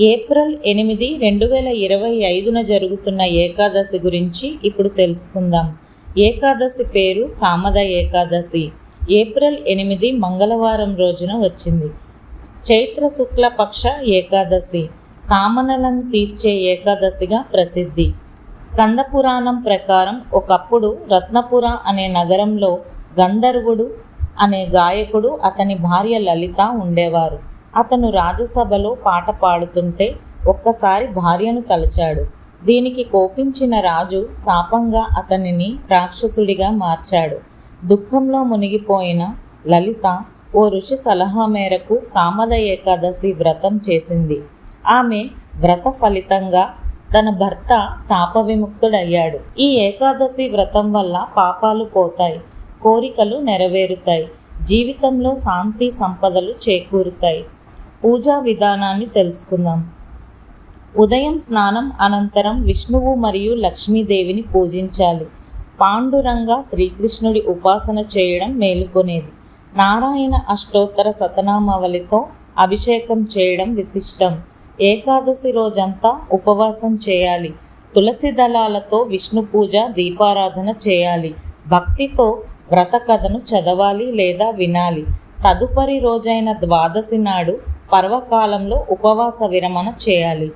April ఎనిమిది రెండు వేల ఇరవై ఐదున జరుగుతున్న ఏకాదశి గురించి ఇప్పుడు తెలుసుకుందాం. ఏకాదశి పేరు కామద ఏకాదశి. ఏప్రిల్ ఎనిమిది మంగళవారం రోజున వచ్చింది. చైత్ర శుక్ల పక్ష ఏకాదశి. కామనలను తీర్చే ఏకాదశిగా ప్రసిద్ధి. స్కందపురాణం ప్రకారం ఒకప్పుడు రత్నపుర అనే నగరంలో గంధర్వుడు అనే గాయకుడు అతని భార్య లలిత ఉండేవారు. అతను రాజసభలో పాట పాడుతుంటే ఒక్కసారి భార్యను తలచాడు. దీనికి కోపించిన రాజు శాపంగా అతనిని రాక్షసుడిగా మార్చాడు. దుఃఖంలో మునిగిపోయిన లలిత ఓ ఋషి సలహా మేరకు కామద ఏకాదశి వ్రతం చేసింది. ఆమె వ్రత ఫలితంగా తన భర్త శాప విముక్తుడయ్యాడు ఈ ఏకాదశి వ్రతం వల్ల పాపాలు పోతాయి కోరికలు నెరవేరుతాయి జీవితంలో శాంతి సంపదలు చేకూరుతాయి. పూజా విధానాన్ని తెలుసుకుందాం. ఉదయం స్నానం అనంతరం విష్ణువు మరియు లక్ష్మీదేవిని పూజించాలి. పాండురంగా శ్రీకృష్ణుడి ఉపాసన చేయడం మేలుకొనేది. నారాయణ అష్టోత్తర శతనామావళితో అభిషేకం చేయడం విశిష్టం. ఏకాదశి రోజంతా ఉపవాసం చేయాలి. తులసి దళాలతో విష్ణు పూజ దీపారాధన చేయాలి. భక్తితో వ్రత కథను చదవాలి లేదా వినాలి. తదుపరి రోజైన ద్వాదశి నాడు పర్వకాలంలో ఉపవాస విరమణ చేయాలి.